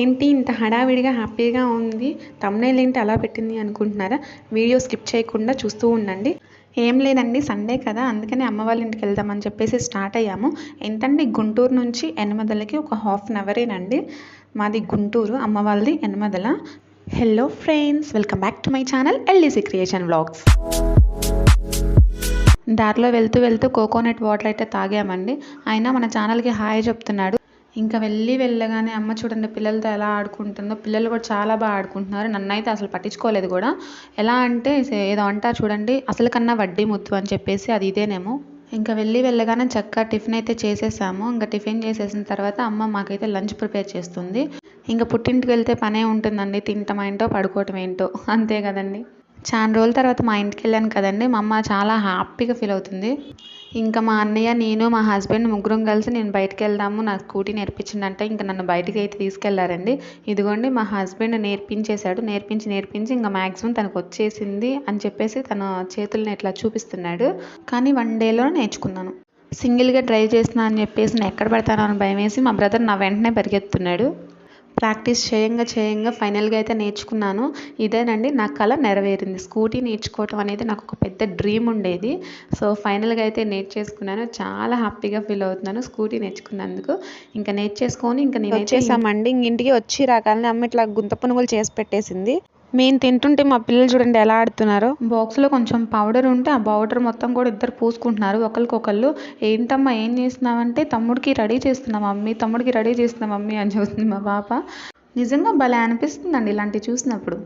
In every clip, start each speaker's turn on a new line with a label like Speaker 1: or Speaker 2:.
Speaker 1: ఏంటి ఇంత హడావిడిగా హ్యాపీగా ఉంది? తమ్నైల్ ఏంటి అలా పెట్టింది అనుకుంటున్నారా? వీడియో స్కిప్ చేయకుండా చూస్తూ ఉండండి. ఏం లేదండి సండే కదా అందుకని అమ్మ వాళ్ళ ఇంటికి వెళ్దామని చెప్పేసి స్టార్ట్ అయ్యాము. ఎంతండి గుంటూరు నుంచి ఎనిమిదలకి ఒక హాఫ్ అన్ అవరేనండి మాది గుంటూరు అమ్మ వాళ్ళది ఎనిమిదల hello friends welcome back to my channel LDC creation vlogs దారిలో వెళ్తూ వెళ్తూ కోకోనట్ వాటర్ అయితే తాగామండి. అయినా మన ఛానల్కి హాయ్ చెప్తున్నాడు. ఇంకా వెళ్ళి వెళ్ళగానే అమ్మ చూడండి పిల్లలతో ఎలా ఆడుకుంటుందో పిల్లలు కూడా చాలా బాగా ఆడుకుంటున్నారు. నన్ను అయితే అసలు పట్టించుకోలేదు కూడా. ఎలా అంటే ఏదో అంటారు చూడండి అసలు కన్నా వడ్డీ ముద్దు అని చెప్పేసి అది ఇదేనేమో. ఇంకా వెళ్ళి వెళ్ళగానే చక్కగా టిఫిన్ అయితే చేసేసాము. ఇంకా టిఫిన్ చేసేసిన తర్వాత అమ్మ మాకైతే లంచ్ ప్రిపేర్ చేస్తుంది. ఇంకా పుట్టింటికి వెళ్తే పనే ఉంటుందండి. తింటం ఏంటో పడుకోవటం ఏంటో. అంతే కదండి. చాలా రోజుల తర్వాత మా ఇంటికి వెళ్ళాను కదండి. మా అమ్మ చాలా హ్యాపీగా ఫీల్ అవుతుంది. ఇంకా మా అన్నయ్య నేను మా హస్బెండ్ ముగ్గురం కలిసి నేను బయటికి వెళ్దాము నా స్కూటీ నేర్పించిందంటే ఇంకా నన్ను బయటికి అయితే తీసుకెళ్ళారండి. ఇదిగోండి మా హస్బెండ్ నేర్పించేశాడు. నేర్పించి నేర్పించి ఇంకా మ్యాక్సిమం తనకు వచ్చేసింది అని చెప్పేసి తన చేతుల్ని ఇట్లా చూపిస్తున్నాడు. కానీ వన్ డేలో నేర్చుకున్నాను. సింగిల్గా డ్రైవ్ చేస్తున్నా అని చెప్పేసి నేను ఎక్కడ పెడతానో అని భయం వేసి మా బ్రదర్ నా వెంటనే పరిగెత్తున్నాడు. ప్రాక్టీస్ చేయంగా చేయంగా ఫైనల్గా అయితే నేర్చుకున్నాను. ఇదేనండి నా కళ నెరవేరింది. స్కూటీ నేర్చుకోవటం అనేది నాకు ఒక పెద్ద డ్రీమ్ ఉండేది. సో ఫైనల్గా అయితే నేర్చేసుకున్నాను చాలా హ్యాపీగా ఫీల్ అవుతున్నాను స్కూటీ నేర్చుకున్నందుకు. ఇంకా నేర్చేసుకొని ఇంకా నేను
Speaker 2: వచ్చేసామండి. ఇంటికి వచ్చి రాగానే అమ్మ ఇట్లా గుంత పునుగులు చేసి పెట్టేసింది. మేము తింటుంటే మా పిల్లలు చూడండి ఎలా ఆడుతున్నారో.
Speaker 1: బాక్స్లో కొంచెం పౌడర్ ఉంటే ఆ పౌడర్ మొత్తం కూడా ఇద్దరు పూసుకుంటున్నారు. ఒకరికొకళ్ళు ఏంటమ్మా ఏం చేస్తున్నావంటే తమ్ముడికి రెడీ చేస్తున్నా మమ్మీ తమ్ముడికి రెడీ చేస్తున్నా మమ్మీ అని చూస్తుంది మా పాప. నిజంగా భలే అనిపిస్తుందండి ఇలాంటివి చూసినప్పుడు.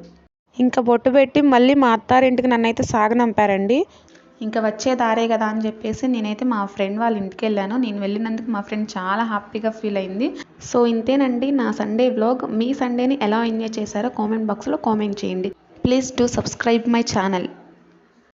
Speaker 2: ఇంకా బొట్టు పెట్టి మళ్ళీ మా అత్తారింటికి నన్ను అయితే సాగనంపారండి.
Speaker 1: ఇంకా వచ్చే దారే కదా అని చెప్పేసి నేనైతే మా ఫ్రెండ్ వాళ్ళ ఇంటికి వెళ్ళాను. నేను వెళ్ళినందుకు మా ఫ్రెండ్ చాలా హ్యాపీగా ఫీల్ అయింది. సో ఇంతేనండి నా సండే వ్లాగ్ మీ సండేని ఎలా ఎంజాయ్ చేశారో కామెంట్ బాక్స్లో కామెంట్ చేయండి. Please do subscribe my channel